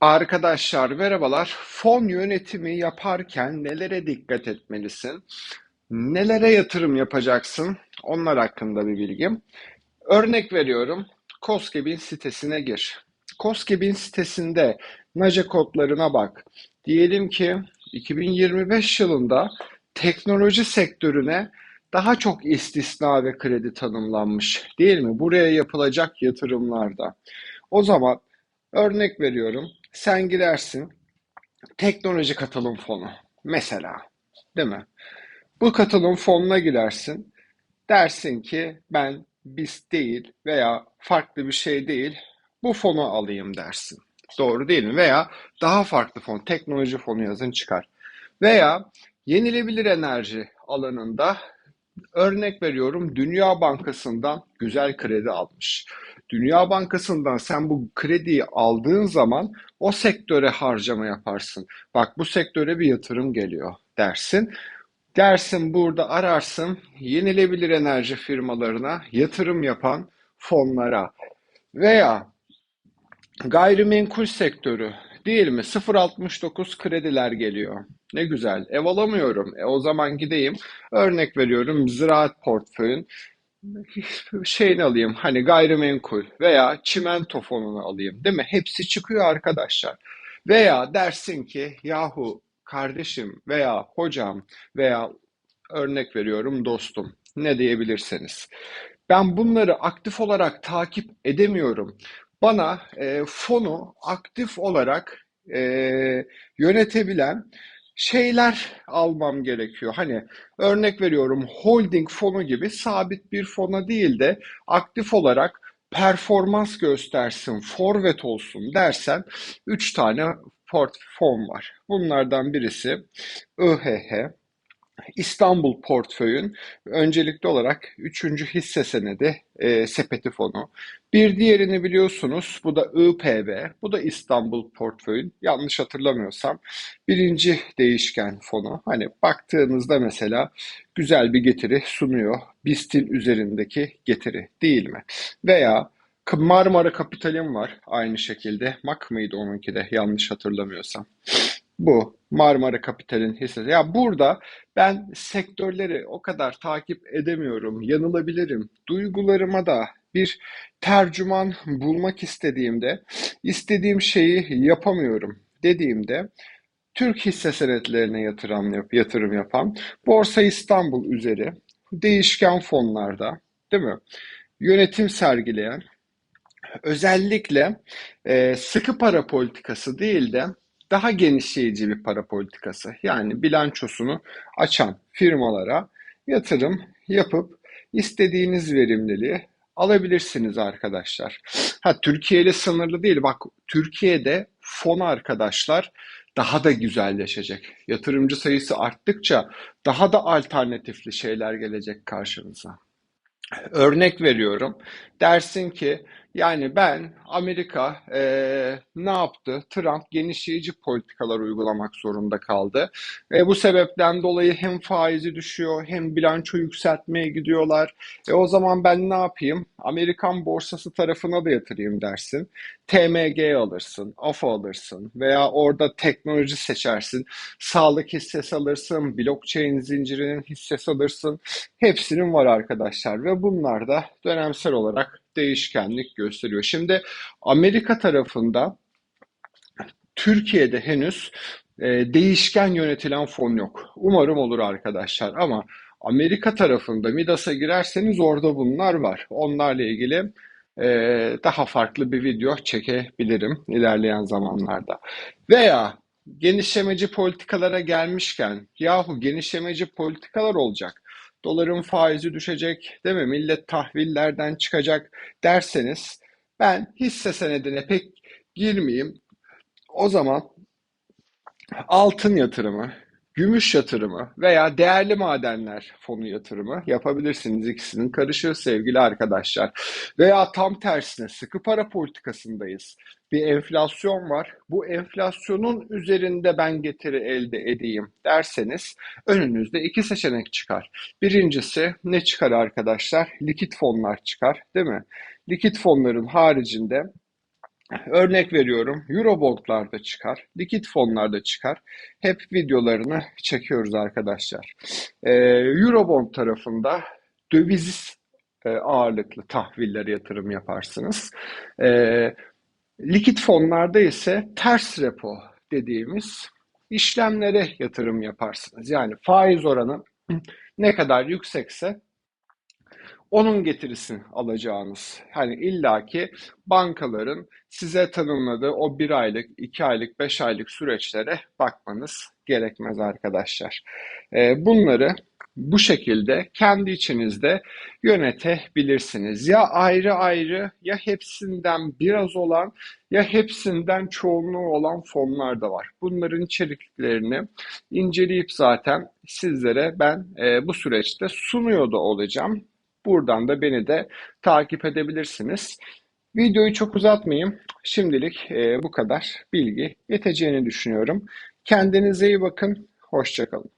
Arkadaşlar merhabalar. Fon yönetimi yaparken nelere dikkat etmelisin? Nelere yatırım yapacaksın? Onlar hakkında bir bilgim. Örnek veriyorum. Koskebin sitesine gir. Koskebin sitesinde NACE kodlarına bak. Diyelim ki 2025 yılında teknoloji sektörüne daha çok istisna ve kredi tanımlanmış değil mi? Buraya yapılacak yatırımlarda. O zaman örnek veriyorum. Sen gidersin teknoloji katılım fonu mesela değil mi? Bu katılım fonuna girersin. Dersin ki ben BIST değil veya farklı bir şey değil bu fonu alayım dersin. Doğru değil mi? Veya daha farklı fon, teknoloji fonu yazın çıkar. Veya yenilebilir enerji alanında örnek veriyorum Dünya Bankası'ndan güzel kredi almış. Dünya Bankası'ndan sen bu krediyi aldığın zaman o sektöre harcama yaparsın. Bak bu sektöre bir yatırım geliyor dersin. Dersin burada ararsın yenilebilir enerji firmalarına yatırım yapan fonlara veya gayrimenkul sektörü değil mi? 0.69 krediler geliyor. Ne güzel. Ev alamıyorum. E, o zaman gideyim. Örnek veriyorum ziraat portföyün şeyini alayım hani gayrimenkul veya çimento fonunu alayım değil mi? Hepsi çıkıyor arkadaşlar. Veya dersin ki yahu kardeşim veya hocam veya örnek veriyorum dostum ne diyebilirseniz. Ben bunları aktif olarak takip edemiyorum. Bana e, fonu aktif olarak e, yönetebilen şeyler almam gerekiyor. Hani örnek veriyorum holding fonu gibi sabit bir fona değil de aktif olarak performans göstersin, forvet olsun dersen 3 tane port fon var. Bunlardan birisi IHH, İstanbul portföyün öncelikli olarak üçüncü hisse senedi e, sepeti fonu. Bir diğerini biliyorsunuz bu da IPV, bu da İstanbul portföyün yanlış hatırlamıyorsam birinci değişken fonu. Hani baktığınızda mesela güzel bir getiri sunuyor. BIST'in üzerindeki getiri değil mi? Veya Marmara Kapital'in var aynı şekilde. MAK mıydı onunki de yanlış hatırlamıyorsam. Bu Marmara Kapital'in hissesi. Ya burada ben sektörleri o kadar takip edemiyorum, yanılabilirim. Duygularıma da bir tercüman bulmak istediğimde, istediğim şeyi yapamıyorum dediğimde Türk hisse senetlerine yatırım, yatırım yapan, Borsa İstanbul üzeri değişken fonlarda, değil mi? Yönetim sergileyen, özellikle e, sıkı para politikası değil de daha genişleyici bir para politikası. Yani bilançosunu açan firmalara yatırım yapıp istediğiniz verimliliği alabilirsiniz arkadaşlar. Ha Türkiye ile sınırlı değil. Bak Türkiye'de fon arkadaşlar daha da güzelleşecek. Yatırımcı sayısı arttıkça daha da alternatifli şeyler gelecek karşınıza. Örnek veriyorum. Dersin ki yani ben Amerika e, ne yaptı? Trump genişleyici politikalar uygulamak zorunda kaldı. E, bu sebepten dolayı hem faizi düşüyor hem bilanço yükseltmeye gidiyorlar. E, o zaman ben ne yapayım? Amerikan borsası tarafına da yatırayım dersin. TMG alırsın, AFA alırsın veya orada teknoloji seçersin. Sağlık hissesi alırsın, blockchain zincirinin hissesi alırsın. Hepsinin var arkadaşlar ve bunlar da dönemsel olarak değişkenlik gösteriyor. Şimdi Amerika tarafında Türkiye'de henüz e, değişken yönetilen fon yok. Umarım olur arkadaşlar ama Amerika tarafında Midas'a girerseniz orada bunlar var. Onlarla ilgili e, daha farklı bir video çekebilirim ilerleyen zamanlarda. Veya genişlemeci politikalara gelmişken yahu genişlemeci politikalar olacak doların faizi düşecek, değil mi? Millet tahvillerden çıkacak derseniz ben hisse senedine pek girmeyeyim. O zaman altın yatırımı, gümüş yatırımı veya değerli madenler fonu yatırımı yapabilirsiniz. İkisinin karışır sevgili arkadaşlar. Veya tam tersine sıkı para politikasındayız. Bir enflasyon var. Bu enflasyonun üzerinde ben getiri elde edeyim derseniz önünüzde iki seçenek çıkar. Birincisi ne çıkar arkadaşlar? Likit fonlar çıkar değil mi? Likit fonların haricinde Örnek veriyorum, Eurobond'larda çıkar, likit fonlarda çıkar. Hep videolarını çekiyoruz arkadaşlar. Ee, Eurobond tarafında döviz e, ağırlıklı tahvillere yatırım yaparsınız. Ee, likit fonlarda ise ters repo dediğimiz işlemlere yatırım yaparsınız. Yani faiz oranı ne kadar yüksekse onun getirisini alacağınız. Hani illaki bankaların size tanımladığı o bir aylık, iki aylık, beş aylık süreçlere bakmanız gerekmez arkadaşlar. Ee, bunları bu şekilde kendi içinizde yönetebilirsiniz. Ya ayrı ayrı ya hepsinden biraz olan ya hepsinden çoğunluğu olan fonlar da var. Bunların içeriklerini inceleyip zaten sizlere ben e, bu süreçte sunuyor da olacağım. Buradan da beni de takip edebilirsiniz. Videoyu çok uzatmayayım. Şimdilik e, bu kadar bilgi yeteceğini düşünüyorum. Kendinize iyi bakın. Hoşçakalın.